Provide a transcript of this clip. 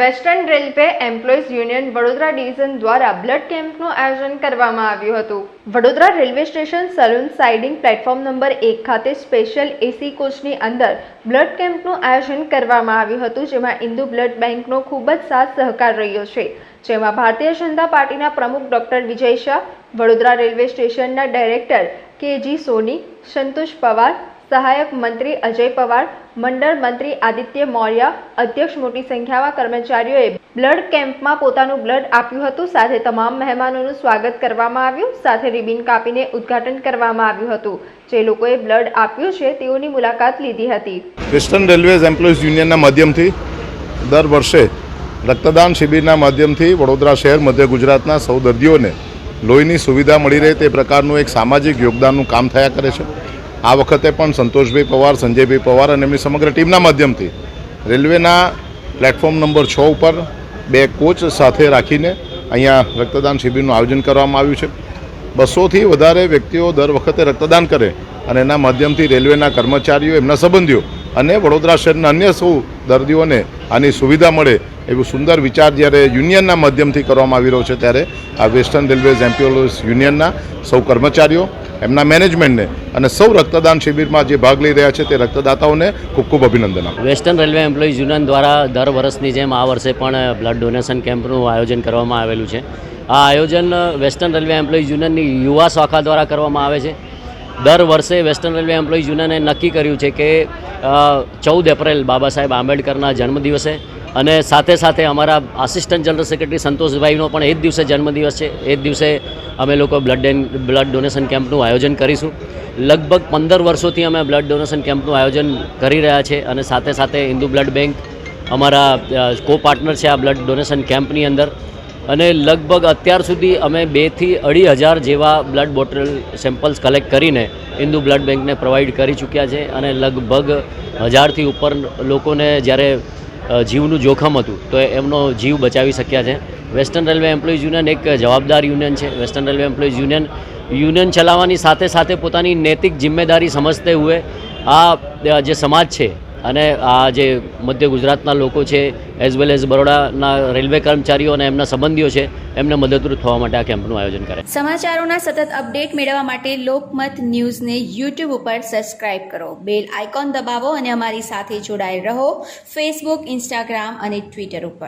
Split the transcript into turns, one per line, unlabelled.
Western railway employees union Vadodara division દ્વારા blood કેમ્પનું આયોજન કરવામાં આવ્યું હતું. Vadodara railway station saloon siding platform number એક ખાતે સ્પેશિયલ એસી કોચની અંદર બ્લડ કેમ્પનું આયોજન કરવામાં આવ્યું હતું, જેમાં ઇન્દુ બ્લડ બેંકનો ખૂબ જ સાથ સહકાર રહ્યો છે. જેમાં ભારતીય જનતા પાર્ટીના પ્રમુખ ડોક્ટર વિજય શાહ, વડોદરા રેલવે સ્ટેશનના ડાયરેક્ટર કે જી સોની, સંતોષ પવાર, સહાયક મંત્રી અજય પવાર, મંડળ મંત્રી આદિત્ય મૌર્ય, અધ્યક્ષ મોટી સંખ્યામાં કર્મચારીઓએ બ્લડ કેમ્પમાં પોતાનું બ્લડ આપ્યું હતું. સાથે તમામ મહેમાનોનું સ્વાગત કરવામાં આવ્યું. સાથે રિબિન કાપીને ઉદ્ઘાટન કરવામાં આવ્યું હતું. જે લોકોએ બ્લડ આપ્યું છે, તેઓની મુલાકાત લીધી હતી.
વેસ્ટર્ન રેલવેઝ એમ્પ્લોઈઝ યુનિયનના માધ્યમથી દર વર્ષે રક્તદાન શિબિરના માધ્યમથી વડોદરા શહેર, મધ્ય ગુજરાતના સૌ દર્દીઓને લોહીની સુવિધા મળી રહે તે પ્રકારનું એક સામાજિક યોગદાનનું કામ થયા કરે છે. આ વખતે પણ સંતોષભાઈ પવાર, સંજયભાઈ પવાર અને એમની સમગ્ર ટીમના માધ્યમથી રેલવેના પ્લેટફોર્મ નંબર છ ઉપર બે કોચ સાથે રાખીને અહીંયા રક્તદાન શિબિરનું આયોજન કરવામાં આવ્યું છે. બસોથી વધારે વ્યક્તિઓ દર વખતે રક્તદાન કરે અને એના માધ્યમથી રેલવેના કર્મચારીઓ, એમના સંબંધીઓ અને વડોદરા શહેરના અન્ય સૌ દર્દીઓને આની સુવિધા મળે એવું સુંદર વિચાર જ્યારે યુનિયનના માધ્યમથી કરવામાં આવી રહ્યો છે ત્યારે આ વેસ્ટર્ન રેલવેઝ એમ્પ્લોઈઝ યુનિયનના સૌ કર્મચારીઓ, એમના મેનેજમેન્ટને અને સૌ રક્તદાન શિબિરમાં જે ભાગ લઈ રહ્યા છે તે રક્તદાતાઓને ખૂબ ખૂબ અભિનંદન આપું.
વેસ્ટર્ન રેલવે એમ્પ્લોઈઝ યુનિયન દ્વારા દર વર્ષની જેમ આ વર્ષે પણ બ્લડ ડોનેશન કેમ્પનું આયોજન કરવામાં આવેલું છે. આ આયોજન વેસ્ટર્ન રેલવે એમ્પ્લોઈઝ યુનિયનની યુવા શાખા દ્વારા કરવામાં આવે છે. દર વર્ષે વેસ્ટર્ન રેલવે એમ્પ્લોઈઝ યુનિયને નક્કી કર્યું છે કે ચૌદ એપ્રિલ બાબા સાહેબ આંબેડકરના જન્મદિવસે અને સાથે સાથે અમારા આસિસ્ટન્ટ જનરલ સેક્રેટરી સંતોષભાઈનો પણ એ જ દિવસે જન્મદિવસ છે. એ જ દિવસે અમે લોકો બ્લડ બ્લડ ડોનેશન કેમ્પનું આયોજન કરીશું. લગભગ પંદર વર્ષોથી અમે બ્લડ ડોનેશન કેમ્પનું આયોજન કરી રહ્યા છે અને સાથે સાથે હિન્દુ બ્લડ બેંક અમારા કો પાર્ટનર છે આ બ્લડ ડોનેશન કેમ્પની અંદર. અને લગભગ અત્યાર સુધી અમે બેથી અઢી હજાર જેવા બ્લડ બોટલ સેમ્પલ્સ કલેક્ટ કરીને હિન્દુ બ્લડ બેંકને પ્રોવાઈડ કરી ચૂક્યા છે અને લગભગ હજારથી ઉપર લોકોને જ્યારે જીવનું જોખમ હતું, તો એમનો જીવ બચાવી શક્યા છે. વેસ્ટર્ન રેલવે એમ્પ્લોઈઝ યુનિયન એક જવાબદાર યુનિયન છે. Western railway employees union union ચલાવવાની સાથે સાથે પોતાની નૈતિક જિમ્મેદારી સમજતે હુએ આ, જે સમાજ છે અને આ જે મધ્ય ગુજરાતના લોકો છે એઝ વેલ એઝ બરોડાના રેલવે કર્મચારીઓ અને એમના સંબંધીઓ છે, એમને મદદરૂપ થવા માટે આ કેમ્પનું આયોજન કરે.
સમાચારોના સતત અપડેટ મેળવવા માટે લોકમત ન્યૂઝને યુટ્યુબ ઉપર સબસ્ક્રાઇબ કરો. બેલ આઇકોન દબાવો અને અમારી સાથે જોડાયેલ રહો. ફેસબુક ઇન્સ્ટાગ્રામ અને ટ્વિટર ઉપર.